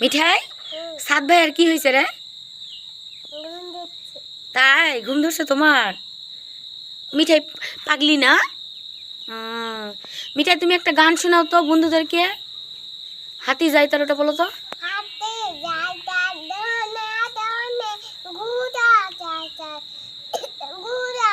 মিঠাই? সাত ভাই আর কি হয়েছে রে? তাই? ঘুম ধরছে তোমার? মিঠাই পাগলি না? মিঠাই তুমি একটা গান শোনাও তো বন্ধুদেরকে। হাতি যাই তার ওটা বলো তো। ঘুরা